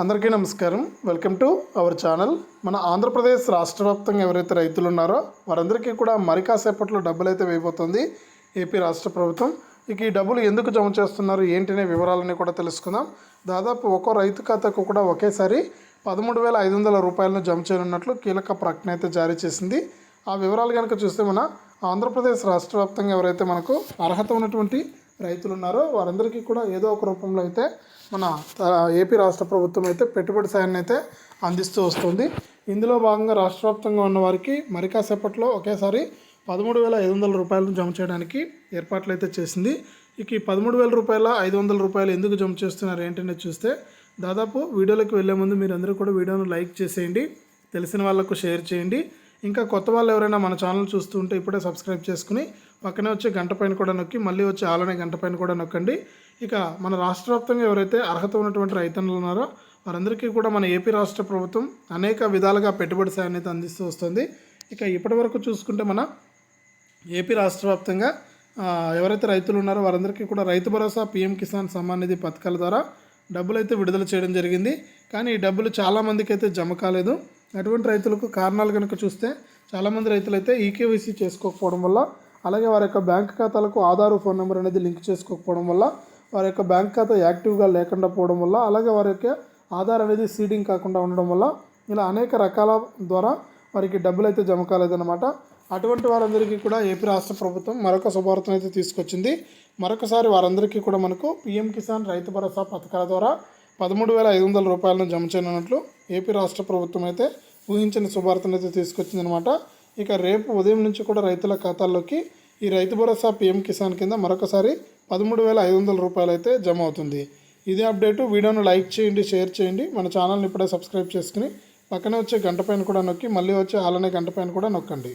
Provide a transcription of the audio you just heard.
అందరికీ నమస్కారం. Welcome to our channel. మన ఆంధ్రప్రదేశ్ రాష్ట్ర వ్యాప్తంగా ఎవరైతే రైతులు ఉన్నారో వారందరికీ కూడా మరి కాసేపట్లో డబ్బులు అయితే వేయబోతుంది ఏపీ రాష్ట్ర ప్రభుత్వం. ఇక ఈ డబ్బులు ఎందుకు జమ చేస్తున్నారు ఏంటనే వివరాలని కూడా తెలుసుకుందాం. దాదాపు ఒక్కో రైతు ఖాతాకు కూడా ఒకేసారి పదమూడు వేల ఐదు వందల రూపాయలను జమ చేయనున్నట్లు కీలక ప్రకటన అయితే జారీ చేసింది. ఆ వివరాలు కనుక చూస్తే మన ఆంధ్రప్రదేశ్ రాష్ట్ర వ్యాప్తంగా ఎవరైతే మనకు అర్హత ఉన్నటువంటి రైతులు ఉన్నారో వారందరికీ కూడా ఏదో ఒక రూపంలో అయితే మన ఏపీ రాష్ట్ర ప్రభుత్వం అయితే పెట్టుబడి సాయాన్ని అయితే అందిస్తూ వస్తుంది. ఇందులో భాగంగా రాష్ట్ర వ్యాప్తంగా ఉన్న వారికి మరి కాసేపట్లో ఒకేసారి పదమూడు వేల ఐదు వందల రూపాయలను జమ చేయడానికి ఏర్పాట్లు అయితే చేసింది. ఇక ఈ పదమూడు వేల రూపాయల ఐదు వందల రూపాయలు ఎందుకు జమ చేస్తున్నారు ఏంటనే చూస్తే దాదాపు వీడియోలకు వెళ్ళే ముందు మీరందరూ కూడా వీడియోను లైక్ చేసేయండి. తెలిసిన వాళ్ళకు షేర్ చేయండి. ఇంకా కొత్త వాళ్ళు ఎవరైనా మన ఛానల్ చూస్తూ ఉంటే ఇప్పుడే సబ్స్క్రైబ్ చేసుకుని పక్కనే వచ్చే గంట పైన కూడా నొక్కి మళ్ళీ వచ్చే ఆలనే గంట పైన కూడా నొక్కండి. ఇక మన రాష్ట్ర వ్యాప్తంగా ఎవరైతే అర్హత ఉన్నటువంటి రైతన్నులు ఉన్నారో వారందరికీ కూడా మన ఏపీ రాష్ట్ర ప్రభుత్వం అనేక విధాలుగా పెట్టుబడి సాయాన్ని అయితే అందిస్తూ వస్తుంది. ఇక ఇప్పటి వరకు చూసుకుంటే మన ఏపీ రాష్ట్ర వ్యాప్తంగా ఎవరైతే రైతులు ఉన్నారో వారందరికీ కూడా రైతు భరోసా పీఎం కిసాన్ సమ్మాన్ నిధి పథకాల ద్వారా డబ్బులు అయితే విడుదల చేయడం జరిగింది. కానీ ఈ డబ్బులు చాలామందికి అయితే జమ కాలేదు. అటువంటి రైతులకు కారణాలు కనుక చూస్తే చాలామంది రైతులు అయితే ఈకేవైసీ చేసుకోకపోవడం వల్ల అలాగే వారి యొక్క బ్యాంక్ ఖాతాలకు ఆధార్ ఫోన్ నెంబర్ అనేది లింక్ చేసుకోకపోవడం వల్ల వారి యొక్క బ్యాంక్ ఖాతా యాక్టివ్గా లేకుండా పోవడం వల్ల అలాగే వారి యొక్క ఆధార్ అనేది సీడింగ్ కాకుండా ఉండడం వల్ల ఇలా అనేక రకాల ద్వారా వారికి డబ్బులు అయితే జమ కాలేదన్నమాట. అటువంటి వారందరికీ కూడా ఏపీ రాష్ట్ర ప్రభుత్వం మరొక శుభార్తను అయితే తీసుకొచ్చింది. మరొకసారి వారందరికీ కూడా మనకు పీఎం కిసాన్ రైతు భరోసా పథకాల ద్వారా పదమూడు వేల ఐదు వందల రూపాయలను జమ చేయనున్నట్లు ఏపీ రాష్ట్ర ప్రభుత్వం అయితే ఊహించిన శుభార్తను అయితే తీసుకొచ్చిందనమాట ఇక రేపు ఉదయం నుంచి కూడా రైతుల ఖాతాల్లోకి ఈ రైతు భరోసా పీఎం కిసాన్ కింద మరొకసారి పదమూడు వేల ఐదు వందల రూపాయలు అయితే జమ అవుతుంది. ఇదే అప్డేటు. వీడియోను లైక్ చేయండి షేర్ చేయండి. మన ఛానల్ని ఇప్పుడే సబ్స్క్రైబ్ చేసుకుని పక్కనే వచ్చే గంట పైన కూడా నొక్కి మళ్ళీ వచ్చే ఆలనే గంట పైన కూడా నొక్కండి.